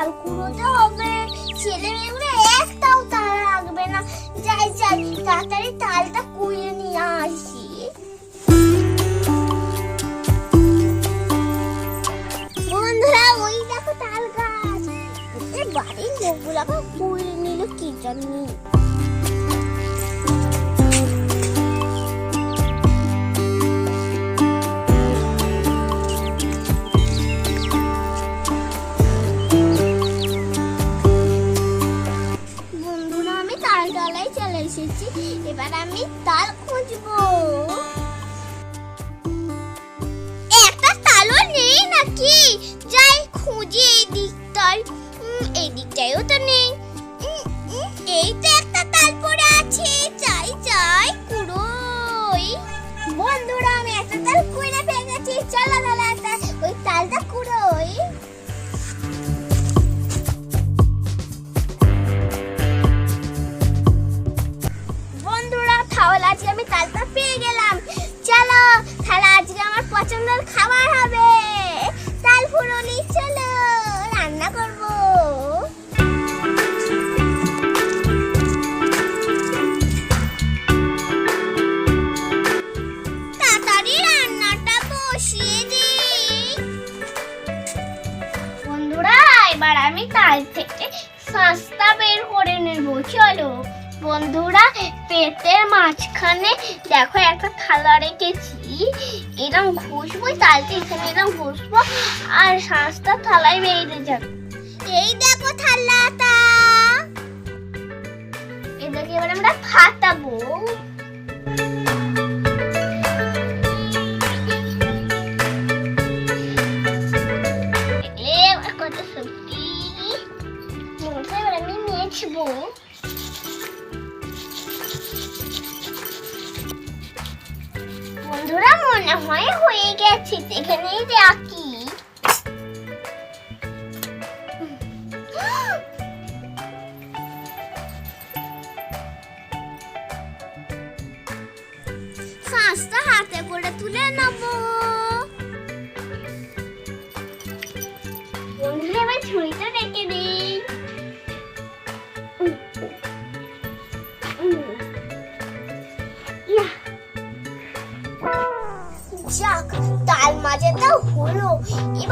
তাল কুড়োতে হবে। ছেলে মেয়েগুলো উম, এই দিকটায়ও তো নেই। উম, উম, এই তো একটা তাল পড়ে আছে। যাই যাই কুড়োই। বন্ধুরা আমি একটা তাল পেয়ে গেছি চলো চলো একটা ওই তালটা কুড়োই। বন্ধুরা তাহলে আজকে আমি তালটা পেয়ে গেলাম। চলো তাহলে আজকে আমার পছন্দের খাবার হবে। সস্তা বের করে নেব। চলো, বন্ধুরা, পেটের মাঝখানে দেখো একটা থালা রেখেছি। এরম ঘুষবো তালতে এখানে এরকম ঘুষবো, আর শাঁসটা থালায় বেরিয়ে যাবে এই দেখো থালাটা। এটাকে এবার আমরা ফাটাবো। নেচবো বন্ধুরা মনে হয় হয়ে গেছে এখানেই রাখি শ্বাসটা হাতে করে তুলে নেব তাল মাঝেটা হলো এবার ফুরেলি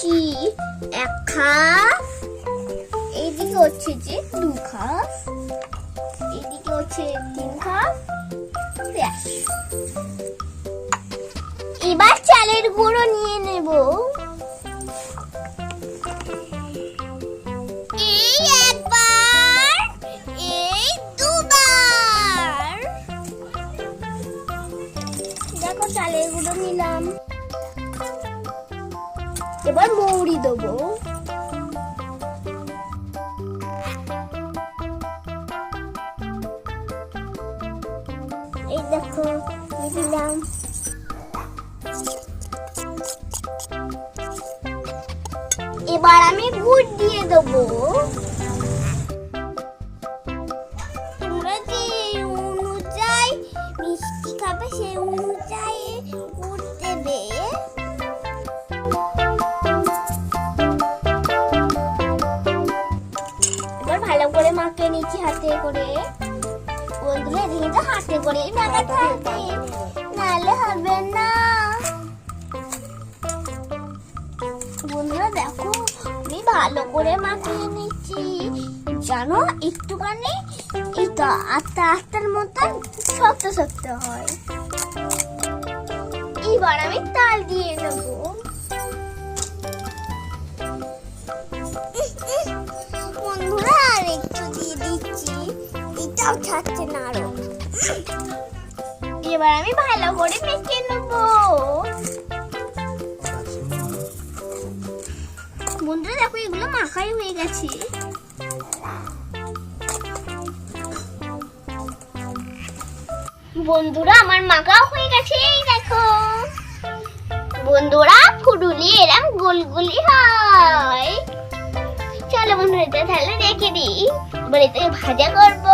তুলছি এক কাপ এইদিকে হচ্ছে যে দু কাপ এইদিকে হচ্ছে তিন ব্যাস। এবার চালের গুঁড়ো নিয়ে নেব। দেখো চালের গুঁড়ো নিলাম। এবার মৌরি দেবো। এই দেখো দিলাম। এবার আমি গুড় দিয়ে দেবো। মাখিয়ে হাতে করে। ওইগুলো এদিকে তো হাতে করে। হবে নাহলে হবে না। বন্ধুরা দেখো আমি ভালো করে মাখিয়ে নিচ্ছি। জানো একটুখানি এই তো আস্তে আস্তের মতন শক্ত শক্ত হয়। এবার আমি তাল দিয়ে নেব। এটাও ছাড়ছে না আরও। এবার আমি ভালো করে মেখে নেব। বন্ধুরা, দেখো, এগুলো মাখাই হয়ে গেছে। বন্ধুরা, আমার মাখাও হয়ে গেছে দেখো। বন্ধুরা ফুডুলি এরম গোলগুলি হয়। বন্ধুরা এটা তাহলে রেখে দিই। এবার এটাকে ভাজা করব।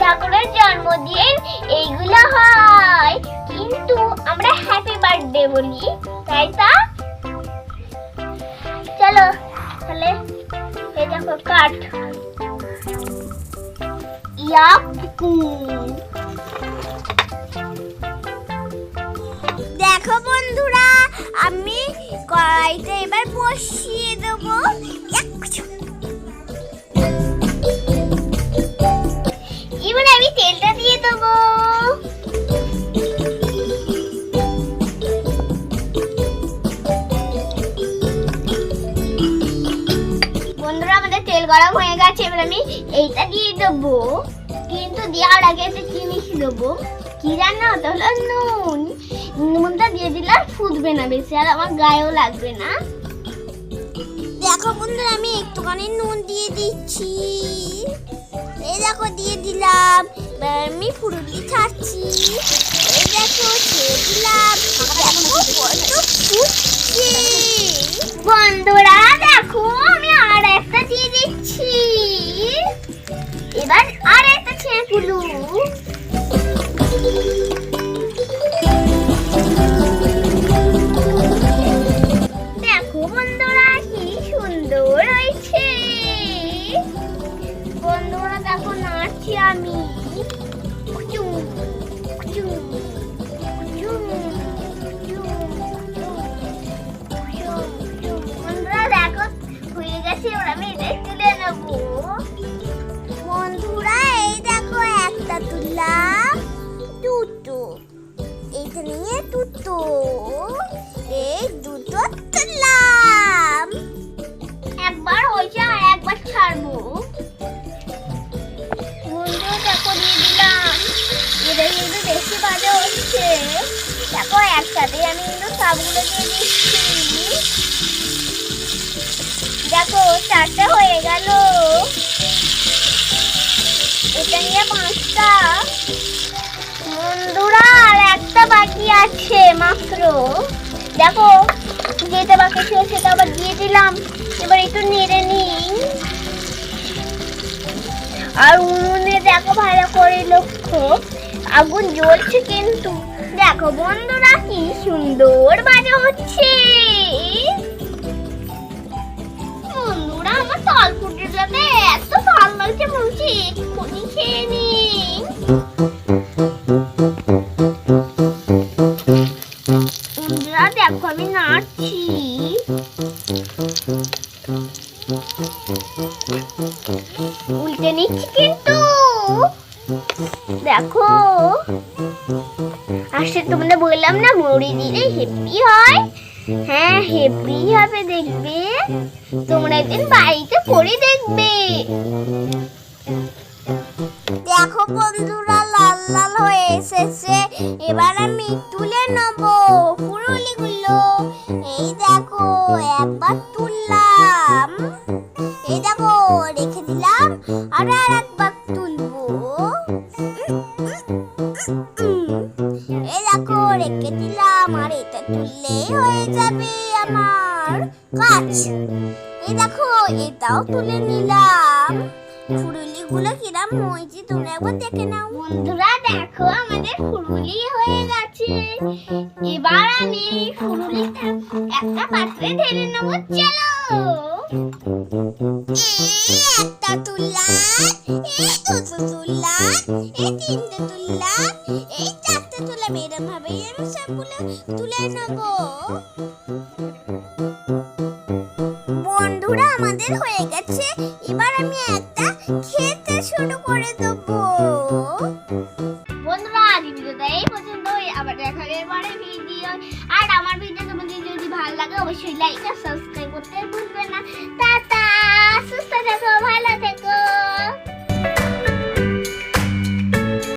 ঠাকুরের জন্মদিন এইগুলো হয়। কিন্তু আমরা হ্যাপি বার্থডে বলি, তাই তা? চলো, তাহলে এই দেখো কাঠ। দেখো বন্ধুরা, আমি কড়াইটা এবার বসিয়ে দেবো। এবার আমি তেলটা দিয়ে দেবো। বন্ধুরা, আমাদের তেল গরম হয়ে গেছে, এবার আমি এইটা দিয়ে দেবো। কিন্তু দেওয়ার আগে একটা জিনিস দেবো। কি রান্না হতে? হলো নুন। নুনটা দিয়ে দিলে আর ফুটবে না বেশি আর আমার গায়েও লাগবে না। দেখো বন্ধুরা আমি একটুখানি নুন দিয়ে দিচ্ছি। এই দেখো দিয়ে দিলাম। আমি ফুরুলি ছাড়ছি এই দেখো ছেড়ে দিলাম। দেখো কত ফুটছে। বন্ধুরা দেখো আমি আর একটা দিয়ে দিচ্ছি। দেখো, একসাথে আমি কিন্তু সবগুলো দিয়ে দিচ্ছি দেখো, চারটে হয়ে গেল। এটা নিয়ে পাঁচটা। বন্ধুরা, আর একটা বাকি আছে মাত্র। দেখো, যেটা বাকি ছিল সেটা আবার দিয়ে দিলাম। এবার একটু নেড়ে নিই। আর উনুনে দেখো ভালো করে লক্ষ্য। আগুন জ্বলছে কিন্তু। দেখো বন্ধুরা, কি সুন্দর বাজা হচ্ছে। বন্ধুরা, আমার তাল ফুটেটাতে এত ভালো লাগছে বলছি, এক্ষুনি খেয়ে দেখো আমি নাচছি বললাম না, মুড়ি দিলে হেপি হয়। হ্যাঁ হেপি হবে দেখবে। তোমরা একদিন বাড়িতে করে দেখবে। দেখো বন্ধুরা, লাল লাল হয়ে এসেছে। এবার আমি তুলে নেব পুরুলিগুলো এই দেখো, একবার তুললাম। এই দেখো, রেখে দিলাম। আর আর একবার তুলবো। এটাও তুলে নিলাম। ফুরুলি গুলো কিরাম তোমরা একবার দেখে নাও। বন্ধুরা দেখো আমাদের ফুরুলি হয়ে গেছে। এবার আমি একটা পাত্রে ঢেলে নেব চলো। একটা তুললাম এই দুটো তুললাম এই তিনটে তুললাম এই চারটে তুললাম এরম ভাবে আমি সবগুলো তুলে নেব। বন্ধুরা, আমাদের হয়ে গেছে। এবার আমি একটা খেতে শুরু করে দেব। বন্ধুরা, আজ ভিডিওটা এই পর্যন্তই। আবার দেখা গেল পরে ভিডিও আর আমার ভিডিও তোমাদের যদি ভালো লাগে, অবশ্যই লাইক আর সাবস্ক্রাইব করতে ভুলবে না। টাটা! সুস্থ থাকো, ভালো থেকো।